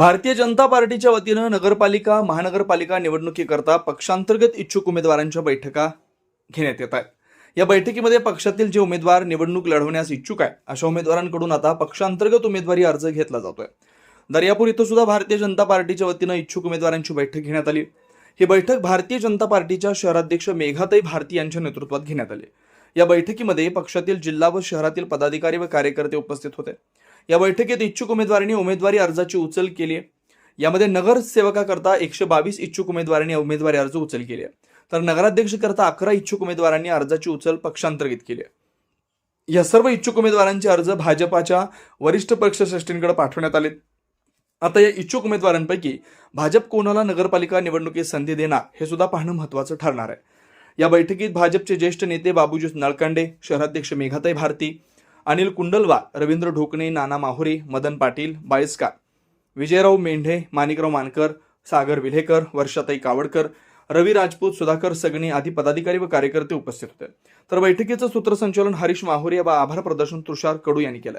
भारतीय जनता पार्टीच्या वतीनं नगरपालिका महानगरपालिका निवडणुकीकरता पक्षांतर्गत इच्छुक उमेदवारांच्या बैठका घेण्यात येत आहेत. या बैठकीमध्ये पक्षातील जे उमेदवार निवडणूक लढवण्यास इच्छुक आहे अशा उमेदवारांकडून आता पक्षांतर्गत उमेदवारी अर्ज घेतला जातोय. दर्यापूर इथं सुद्धा भारतीय जनता पार्टीच्या वतीनं इच्छुक उमेदवारांची बैठक घेण्यात आली. ही बैठक भारतीय जनता पार्टीच्या शहराध्यक्ष मेघाताई भारती यांच्या नेतृत्वात घेण्यात आली. या बैठकीमध्ये पक्षातील जिल्हा व शहरातील पदाधिकारी व कार्यकर्ते उपस्थित होते. या बैठकीत इच्छुक उमेदवारांनी उमेदवारी अर्जाची उचल केली आहे. यामध्ये नगरसेवकाकरता एकशे बावीस इच्छुक उमेदवारांनी उमेदवारी अर्ज उचल केली आहे. तर नगराध्यक्ष करता अकरा इच्छुक उमेदवारांनी अर्जाची उचल पक्षांतर्गित केली आहे. या सर्व इच्छुक उमेदवारांचे अर्ज भाजपाच्या वरिष्ठ पक्षश्रेष्ठींकडे पाठवण्यात आले आता या इच्छुक उमेदवारांपैकी भाजप कोणाला नगरपालिका निवडणुकीत संधी देणार हे सुद्धा पाहणं महत्वाचं ठरणार आहे. या बैठकीत भाजपचे ज्येष्ठ नेते बाबूजी नळकांडे शहराध्यक्ष मेघाताई भारती अनिल कुंडलवार रवींद्र ढोकणे नाना माहुरे मदन पाटील बाळिस्कार विजयराव मेंढे माणिकराव मानकर सागर विल्हेकर वर्षाताई कावडकर रवी राजपूत सुधाकर सगणे आदी पदाधिकारी व कार्यकर्ते उपस्थित होते. तर बैठकीचं सूत्रसंचालन हरीश माहुरे व आभार प्रदर्शन तुषार कडू यांनी केलं.